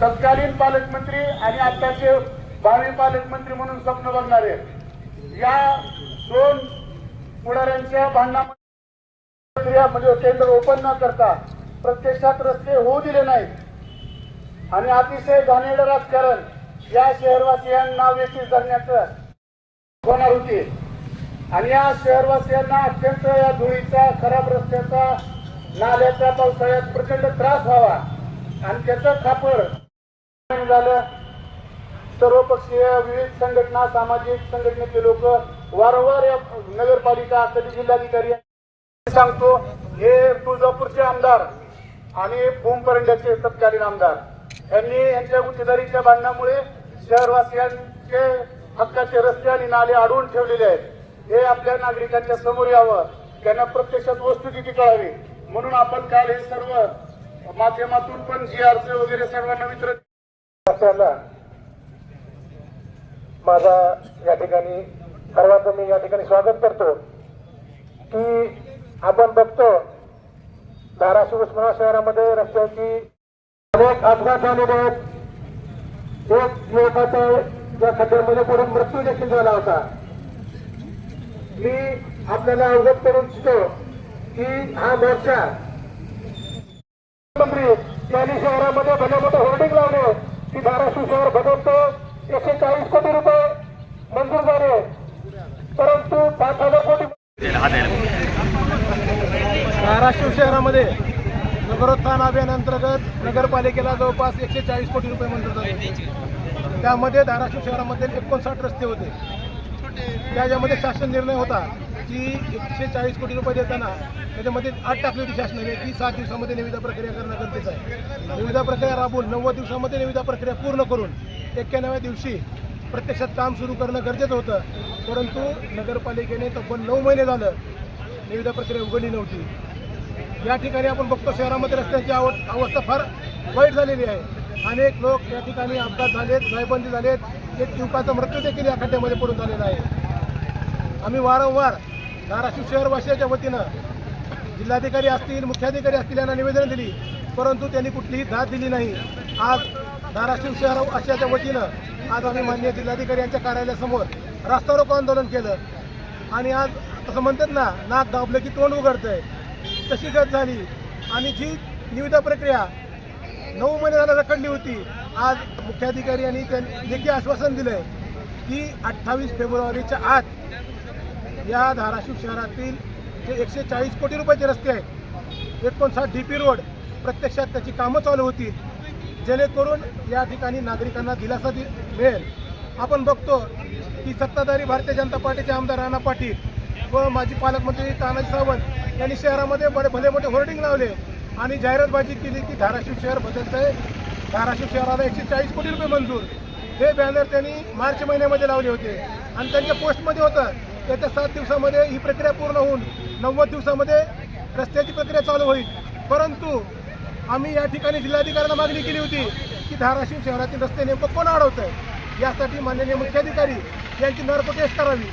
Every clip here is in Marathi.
तत्कालीन पालकमंत्री आणि आताचे भावी पालकमंत्री म्हणून स्वप्न बघणारे या दोन पुढाऱ्यांच्या भांडणामध्ये प्रक्रिया म्हणजे टेंडर ओपन न करता प्रत्यक्षात रस्ते होऊ दिले नाहीत. आणि अतिशय घाणेड राजकारण या शहरवासियांना व्यतीत धरण्याचं होणार होती. आणि या शहरवासियांना अत्यंत या धुळीचा खराब रस्त्याचा नाल्याचा पावसाळ्यात प्रचंड त्रास व्हावा. आणि त्याचं खापर झालं. सर्वपक्षीय विविध संघटना सामाजिक संघटनेचे लोक वारंवार या नगरपालिका कधी जिल्हाधिकारी सांगतो हे तुळजापूरचे आमदार आणि भूमपरंड्याचे तत्कालीन आमदार यांनी यांच्या गुत्तेदारीच्या भांडणामुळे शहरवासियांचे हक्काचे रस्ते आणि नाले अडवून ठेवलेले आहेत. हे आपल्या नागरिकांच्या समोर यावं. त्यांना प्रत्यक्षात वस्तुस्थिती कळावी. म्हणून आपण काल हे सर्व माध्यमातून पण जी आरचे वगैरे सर्वांना वितरण पक्षाला माझा या ठिकाणी सर्वांचं मी या ठिकाणी स्वागत करतो की आपण बघतो धाराशिव उस्मानाबाद शहरामध्ये रस्त्याची अनेक अपघात झालेले आहेत. एक युवकाचा या खड्ड्यामध्ये पडून मृत्यू देखील झाला होता. मी आपल्याला अवगत करू इच्छितो की हा मोर्चा मुख्यमंत्री यांनी शहरामध्ये भले मोठे होर्डिंग लावले. की धाराशिव शहर बदलतो एकशे चाळीस कोटी रुपये मंजूर झाले. परंतु पाच हजार कोटी धाराशिव शहरामध्ये नगरोत्थान अभियानांतर्गत नगरपालिकेला जवळपास एकशे चाळीस कोटी रुपये मंजूर झाले. त्यामध्ये धाराशिव शहरामध्ये एकोणसाठ रस्ते होते. त्याच्यामध्ये शासन निर्णय होता. जी एकशे चाळीस कोटी रुपये देताना त्याच्यामध्ये आठ टाकली होती शासनाने की सात दिवसामध्ये निविदा प्रक्रिया करणं गरजेचं आहे. निविदा प्रक्रिया राबवून नव्वद दिवसामध्ये निविदा प्रक्रिया पूर्ण करून एक्क्याण्णव्या दिवशी प्रत्यक्षात काम सुरू करणं गरजेचं होतं. परंतु नगरपालिकेने तब्बल नऊ महिने झालं निविदा प्रक्रिया उघडली नव्हती. या ठिकाणी आपण बघतो शहरामध्ये रस्त्यांची आव अवस्था फार वाईट झालेली आहे. अनेक लोक या ठिकाणी अपघात झालेत जायबंदी झालेत. एक युवकाचा मृत्यू देखील या खड्ड्यामध्ये पडून झालेला आहे. आम्ही वारंवार धाराशिव शहरवासियाच्या वतीनं जिल्हाधिकारी असतील मुख्याधिकारी असतील यांना निवेदन दिली परंतु त्यांनी कुठलीही दाद दिली नाही. आज धाराशिव शहर वासियाच्या वतीनं आज आम्ही मान्य जिल्हाधिकारी यांच्या कार्यालयासमोर रास्ता रोको आंदोलन केलं. आणि आज असं म्हणतात ना नाक दाबलं की तोंड उघडतंय. तशी गत झाली. आणि जी निविदा प्रक्रिया नऊ महिने झाला रखडली होती आज मुख्याधिकारी यांनी त्यांनी लेखी आश्वासन दिलं की अठ्ठावीस फेब्रुवारीच्या आत या धाराशिव शहरातील जे एकशे चाळीस कोटी रुपयाचे रस्ते आहेत एकोणसाठ डी पी रोड प्रत्यक्षात त्याची कामं चालू होतील. जेणेकरून या ठिकाणी नागरिकांना दिलासा दि मिळेल. आपण बघतो की सत्ताधारी भारतीय जनता पार्टीचे आमदार राणा पाटील व माजी पालकमंत्री तानाजी सावंत यांनी शहरामध्ये बडे भले मोठे होर्डिंग लावले आणि जाहिरातबाजी केली की धाराशिव शहर बदलत आहे धाराशिव शहराला एकशे चाळीस कोटी रुपये मंजूर. हे बॅनर त्यांनी मार्च महिन्यामध्ये लावले होते. आणि त्यांच्या पोस्टमध्ये होतं येत्या सात दिवसामध्ये ही प्रक्रिया पूर्ण होऊन नव्वद दिवसामध्ये रस्त्याची प्रक्रिया चालू होईल. परंतु आम्ही या ठिकाणी जिल्हाधिकाऱ्यांना मागणी केली होती की धाराशिव शहरातील रस्ते नेमकं कोण अडवत आहे यासाठी माननीय मुख्याधिकारी यांची नर्प टेस्ट करावी.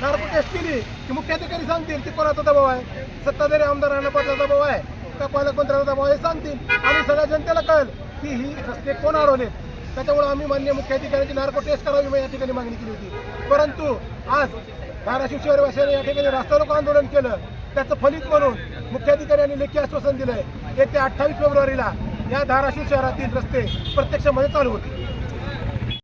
नर्प टेस्ट केली की मुख्याधिकारी सांगतील की कोणाचा दबाव आहे? सत्ताधारी आमदार राणा दबाव आहे? का पालकमंत्र्याचा दबाव आहे सांगतील. आणि सगळ्या जनतेला कळेल की ही रस्ते कोण अडवलेत. त्याच्यामुळे आम्ही मान्य मुख्याधिकाऱ्यांची नार्को टेस्ट करावी मग या ठिकाणी मागणी केली होती. परंतु आज धाराशिव शहरवासियांनी या ठिकाणी रास्ता रोको आंदोलन केलं. त्याचं फलित म्हणून मुख्याधिकाऱ्यांनी लेखी आश्वासन दिलंय. येत्या अठ्ठावीस फेब्रुवारीला या धाराशिव शहरातील रस्ते प्रत्यक्षामध्ये चालू होतील.